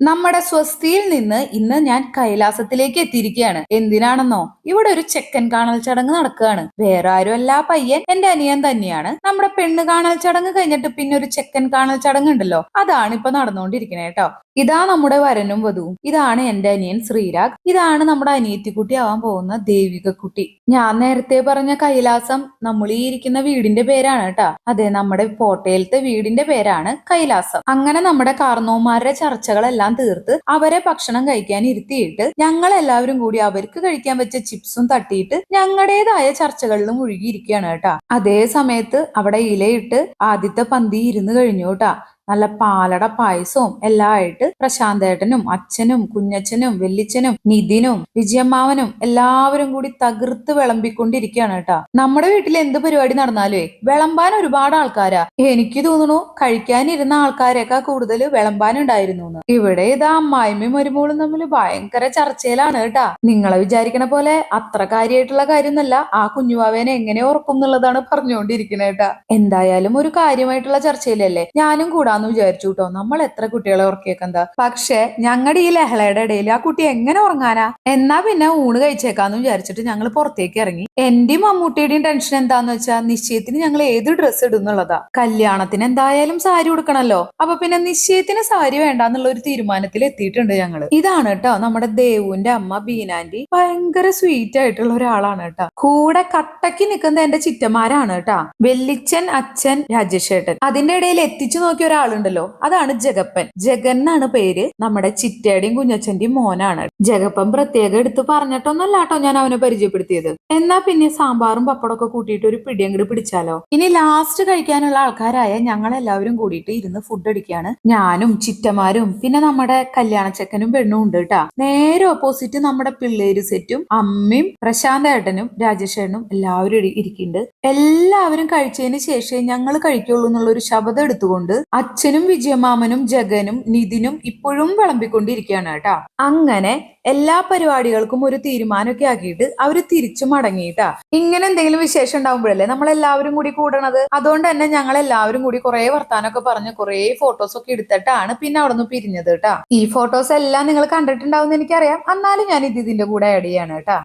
നമ്മുടെ സ്വസ്തിയിൽ നിന്ന് ഇന്ന് ഞാൻ കൈലാസത്തിലേക്ക് എത്തിയിരിക്കുകയാണ്. എന്തിനാണെന്നോ? ഇവിടെ ഒരു ചെക്കൻ കാണൽ ചടങ്ങ് നടക്കുകയാണ്. വേറെ ആരും അല്ല പയ്യൻ. എന്റെ അനിയൻ തന്നെയാണ്. നമ്മുടെ പെണ്ണ് കാണൽ ചടങ്ങ് കഴിഞ്ഞിട്ട് പിന്നെ ഒരു ചെക്കൻ കാണൽ ചടങ്ങ് ഉണ്ടല്ലോ. അതാണ് ഇപ്പൊ നടന്നുകൊണ്ടിരിക്കുന്നത് കേട്ടോ. ഇതാ നമ്മുടെ വരനും വധുവും. ഇതാണ് എന്റെ അനിയൻ ശ്രീരാഗ്. ഇതാണ് നമ്മുടെ അനിയത്തിക്കുട്ടി ആവാൻ പോകുന്ന ദേവികക്കുട്ടി. ഞാൻ നേരത്തെ പറഞ്ഞ കൈലാസം നമ്മൾ ഈ ഇരിക്കുന്ന വീടിന്റെ പേരാണ് കേട്ടോ. അതെ നമ്മുടെ പോട്ടയിലത്തെ വീടിന്റെ പേരാണ് കൈലാസം. അങ്ങനെ നമ്മുടെ കാർന്നോമാരുടെ ചർച്ചകളെല്ലാം തീർത്ത് അവരെ ഭക്ഷണം കഴിക്കാൻ ഇരുത്തിയിട്ട് ഞങ്ങൾ എല്ലാവരും കൂടി അവർക്ക് കഴിക്കാൻ വെച്ച ചിപ്സും തട്ടിയിട്ട് ഞങ്ങളുടേതായ ചർച്ചകളിലും മുഴുകിയിരിക്കുകയാണ് കേട്ടാ. അതേ സമയത്ത് അവിടെ ഇലയിട്ട് ആദ്യത്തെ പന്തി ഇരുന്ന് കഴിഞ്ഞു കേട്ടാ. നല്ല പാലട പായസവും എല്ലാം ആയിട്ട് പ്രശാന്തേട്ടനും അച്ഛനും കുഞ്ഞച്ഛനും വെല്ലിച്ചനും നിതിനും വിജയമ്മാവനും എല്ലാവരും കൂടി തകർത്ത് വിളമ്പിക്കൊണ്ടിരിക്കുകയാണ് കേട്ടാ. നമ്മുടെ വീട്ടിൽ എന്ത് പരിപാടി നടന്നാലേ വിളമ്പാൻ ഒരുപാട് ആൾക്കാരാ. എനിക്ക് തോന്നുന്നു കഴിക്കാനിരുന്ന ആൾക്കാരെയൊക്കെ കൂടുതൽ വിളമ്പാനുണ്ടായിരുന്നു എന്ന് ഇവിടെ ഇതാ അമ്മായിമ്മയും മരുമോളും തമ്മിൽ ഭയങ്കര ചർച്ചയിലാണ് കേട്ടാ. നിങ്ങളെ വിചാരിക്കണ പോലെ അത്ര കാര്യമായിട്ടുള്ള കാര്യമൊന്നല്ല ആ കുഞ്ഞുവാവേനെ എങ്ങനെ ഓർക്കും എന്നുള്ളതാണ് പറഞ്ഞുകൊണ്ടിരിക്കുന്നത് കേട്ടാ. എന്തായാലും ഒരു കാര്യമായിട്ടുള്ള ചർച്ചയിലല്ലേ ഞാനും കൂടാന്ന് വിചാരിച്ചു കേട്ടോ നമ്മൾ എത്ര കുട്ടികളെ ഉറക്കിയേക്കെന്താ പക്ഷെ ഞങ്ങളുടെ ഈ ലഹളയുടെ ഇടയിൽ ആ കുട്ടി എങ്ങനെ ഉറങ്ങാനാ? എന്നാ പിന്നെ ഊണ് കഴിച്ചേക്കാന്ന് വിചാരിച്ചിട്ട് ഞങ്ങൾ പുറത്തേക്ക് ഇറങ്ങി. എന്റെയും മമ്മൂട്ടിയുടെയും ടെൻഷൻ എന്താന്ന് വെച്ചാൽ നിശ്ചയത്തിന് ഞങ്ങൾ ഏത് ഡ്രസ്സ് ഇടുന്നുള്ളതാ. കല്യാണത്തിന് എന്തായാലും സാരി ഉടുക്കണല്ലോ. അപ്പൊ പിന്നെ നിശ്ചയത്തിന് സാരി വേണ്ടാന്നുള്ള ഒരു തീരുമാനത്തിൽ എത്തിയിട്ടുണ്ട് ഞങ്ങൾ ഇതാണ് കേട്ടോ നമ്മുടെ ദേവുവിന്റെ അമ്മ ബീനാന്റി ഭയങ്കര സ്വീറ്റ് ആയിട്ടുള്ള ഒരാളാണ് കേട്ടോ കൂടെ കട്ടക്ക് നിൽക്കുന്ന എന്റെ ചിറ്റമാരാണ് കേട്ടാ വെല്ലിച്ചൻ അച്ഛൻ രാജേഷേട്ടൻ. അതിന്റെ ഇടയിൽ എത്തിച്ചു നോക്കിയ ഒരാളുണ്ടല്ലോ അതാണ് ജഗപ്പൻ. ജഗൻ എന്നാണ് പേര്. നമ്മുടെ ചിറ്റയുടെയും കുഞ്ഞച്ഛന്റെയും മോനാണ്. ജഗപ്പൻ പ്രത്യേകം എടുത്ത് പറഞ്ഞിട്ടൊന്നല്ല കേട്ടോ ഞാൻ അവനെ പരിചയപ്പെടുത്തിയത്. എന്നാ പിന്നെ സാമ്പാറും പപ്പടമൊക്കെ കൂട്ടിയിട്ട് ഒരു പിടി അങ്ങോട്ട് പിടിച്ചാലോ? ഇനി ലാസ്റ്റ് കഴിക്കാനുള്ള ആൾക്കാരായ ഞങ്ങൾ എല്ലാവരും കൂടിയിട്ട് ഇരുന്ന് ഫുഡ് അടിക്കുകയാണ്. ഞാനും ചിറ്റമാരും പിന്നെ നമ്മുടെ കല്യാണച്ചക്കനും പെണ്ണും ഉണ്ട് കേട്ടാ. നേരെ ഓപ്പോസിറ്റ് നമ്മുടെ പിള്ളേര് സെറ്റും അമ്മയും പ്രശാന്ത് ഏട്ടനും രാജേഷേട്ടനും എല്ലാവരും ഇരിക്കുന്നുണ്ട്. എല്ലാവരും കഴിച്ചതിന് ശേഷം ഞങ്ങൾ കഴിക്കുള്ളൂ എന്നുള്ള ഒരു ശബ്ദം എടുത്തുകൊണ്ട് അച്ഛനും വിജയമാമനും ജഗനും നിതിനും ഇപ്പോഴും വിളമ്പിക്കൊണ്ടിരിക്കുകയാണ് കേട്ടാ. അങ്ങനെ എല്ലാ പരിപാടികൾക്കും ഒരു തീരുമാനമൊക്കെ ആക്കിയിട്ട് അവർ തിരിച്ചു മടങ്ങിയിട്ടാ. ഇങ്ങനെ എന്തെങ്കിലും വിശേഷം ഉണ്ടാവുമ്പോഴല്ലേ നമ്മൾ എല്ലാവരും കൂടി കൂടണത്? അതുകൊണ്ട് തന്നെ ഞങ്ങൾ എല്ലാവരും കൂടി കുറെ വർത്താനൊക്കെ പറഞ്ഞ് കുറെ ഫോട്ടോസ് ഒക്കെ എടുത്തിട്ടാണ് പിന്നെ അവിടെ നിന്ന് പിരിഞ്ഞത് കേട്ടാ. ഈ ഫോട്ടോസ് എല്ലാം നിങ്ങൾ കണ്ടിട്ടുണ്ടാവും എന്ന് എനിക്കറിയാം. എന്നാലും ഞാൻ ഇത് ഇതിന്റെ കൂടെ ആഡ് ചെയ്യാണ് കേട്ടാ.